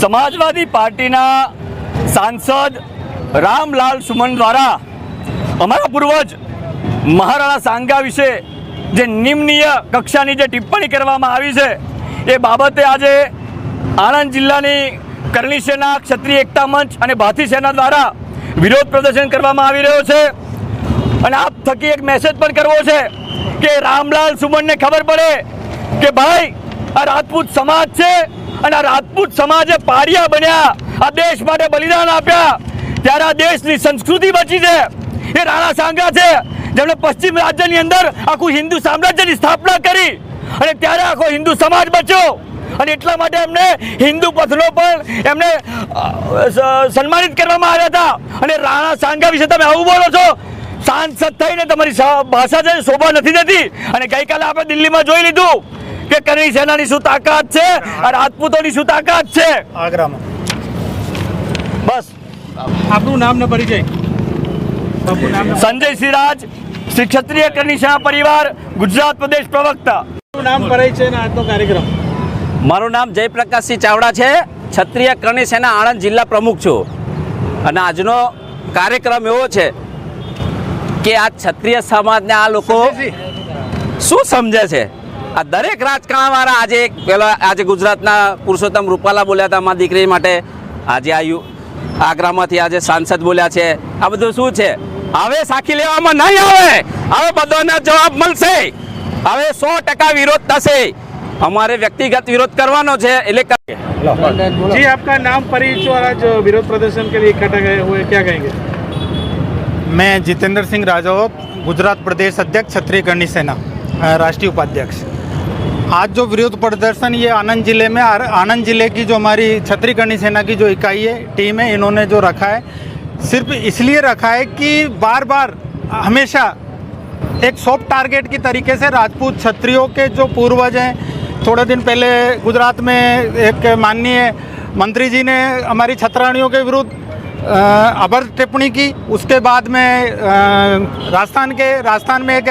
સમાજવાદી પાર્ટીના સાંસદ રામલાલ સુમન દ્વારા અમારા પૂર્વજ મહારાણા સાંગા વિશે જે નિમ્નીય કક્ષાની જે ટિપ્પણી કરવામાં આવી છે, એ બાબતે આજે આણંદ જિલ્લાની કરણી સેના, ક્ષત્રિય એકતા મંચ અને ભાથી સેના દ્વારા વિરોધ પ્રદર્શન કરવામાં આવી રહ્યો છે. અને આપ થકી એક મેસેજ પણ કરવો છે કે રામલાલ સુમનને ખબર પડે કે ભાઈ આ રાજપૂત સમાજ છે અને આ રાજપૂત સમાજે પાડિયા બન્યા. આ દેશ માટે બલિદાન આપ્યા. ત્યારે આ દેશની સંસ્કૃતિ બચી છે. એ રાણા સાંગા છે. જેમણે પશ્ચિમ રાજ્યની અંદર આખું હિન્દુ સામ્રાજ્યની સ્થાપના કરી. અને ત્યારે આખો હિન્દુ સમાજ બચ્યો. અને એટલા માટે એમને હિન્દુ પથનો પણ એમને સન્માનિત કરવામાં આવ્યા હતા. અને રાણા સાંગા વિશે તમે આવું બોલો છો, સાંસદ થઈને તમારી ભાષા છે શોભા નથી દેતી. અને ગઈકાલે આપણે દિલ્હીમાં જોઈ લીધું કે કરણી સેનાની શું તાકાત છે? અને રાજપૂતોની શું તાકાત છે? આગ્રામાં. બસ. આપનું નામ ને પરિચય. આપનું નામ ને- સંજય સિરાજ શ્રી ક્ષત્રિય કરણી સેના પરિવાર ગુજરાત પ્રદેશ પ્રવક્તા. નામ પરિચય ને આજનો કાર્યક્રમ. મારું નામ જયપ્રકાશસિંહ ચાવડા છે. ક્ષત્રિય કરણી સેના આણંદ જિલ્લા પ્રમુખ છું. અને આજનો કાર્યક્રમ એવો છે કે આ ક્ષત્રિય સમાજને આ લોકો શું સમજે છે? આ દરેક રાજકારણવાળા આજે એક પેલા આજે ગુજરાતના પુરુષોત્તમ રૂપાલા બોલ્યા હતા અમારી દીકરી માટે આજે આ યુ આગ્રામાંથી આજે સાંસદ બોલ્યા છે આ બધું શું છે હવે સાખી લેવામાં નહીં આવે હવે બધાના જવાબ મળશે હવે સો ટકા વિરોધ થશે અમારે વ્યક્તિગત વિરોધ કરવાનો છે એટલે કરીએ जी आपका नाम परिचय और आज विरोध प्रदर्शन के लिए इकट्ठा गए हुए क्या कहेंगे मैं जितेंद्र सिंह राजौत गुजरात प्रदेश अध्यक्ष क्षत्रिय करणी सेना अ, राष्ट्रीय उपाध्यक्ष आज जो विरोध प्रदर्शन ये आनंद ज़िले में आनंद ज़िले की जो हमारी क्षत्रिय करणी सेना की जो इकाई है टीम है इन्होंने जो रखा है सिर्फ़ इसलिए रखा है कि बार बार हमेशा एक सॉफ्ट टारगेट की तरीके से राजपूत क्षत्रियों के जो पूर्वज हैं थोड़े दिन पहले गुजरात में एक माननीय मंत्री जी ने हमारी छत्राणियों के विरुद्ध अ, अभद्र टिप्पणी की उसके बाद में राजस्थान के राजस्थान में एक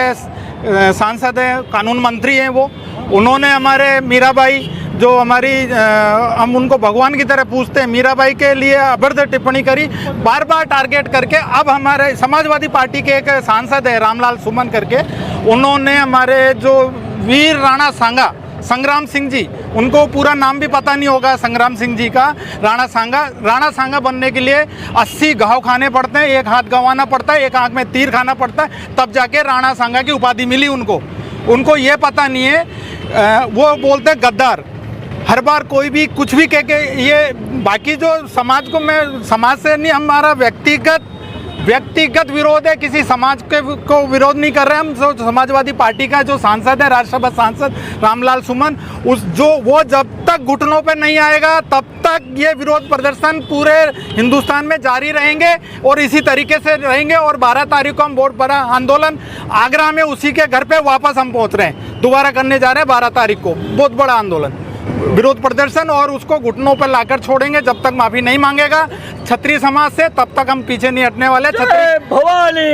सांसद हैं कानून मंत्री हैं वो उन्होंने हमारे मीराबाई जो हमारी अ, हम उनको भगवान की तरह पूछते हैं मीराबाई के लिए अभद्र टिप्पणी करी बार बार टारगेट करके अब हमारे समाजवादी पार्टी के एक सांसद है रामलाल सुमन करके उन्होंने हमारे जो वीर राणा सांगा संग्राम सिंह जी, उनको पूरा नाम भी पता नहीं होगा संग्राम सिंह जी का। राणा सांगा राणा सांगा बनने के लिए 80 घाव खाने पड़ते हैं, एक हाथ गंवाना पड़ता है, एक आँख में तीर खाना पड़ता है, तब जाके राणा सांगा की उपाधि मिली उनको। उनको ये पता नहीं है वो बोलते हैं गद्दार। हर बार कोई भी कुछ भी कह के, ये बाकी जो समाज को मैं, समाज से नहीं, हमारा व्यक्तिगत व्यक्तिगत विरोध है, किसी समाज के को विरोध नहीं कर रहे हम। जो समाजवादी पार्टी का जो सांसद है राज्यसभा सांसद रामलाल सुमन, उस जो, वो जब तक घुटनों पर नहीं आएगा, तब तक ये विरोध प्रदर्शन पूरे हिंदुस्तान में जारी रहेंगे और इसी तरीके से रहेंगे और 12 तारीख को हम वोट बड़ा आंदोलन आगरा में उसी के घर पे वापस हम पहुँच रहे हैं। दोबारा करने जा रहे हैं बारह तारीख को। बहुत बड़ा आंदोलन। विरोध प्रदर्शन और उसको घुटनों पर लाकर छोड़ेंगे जब तक माफी नहीं मांगेगा छत्री समाज से तब तक हम पीछे नहीं हटने वाले छत्री भवानी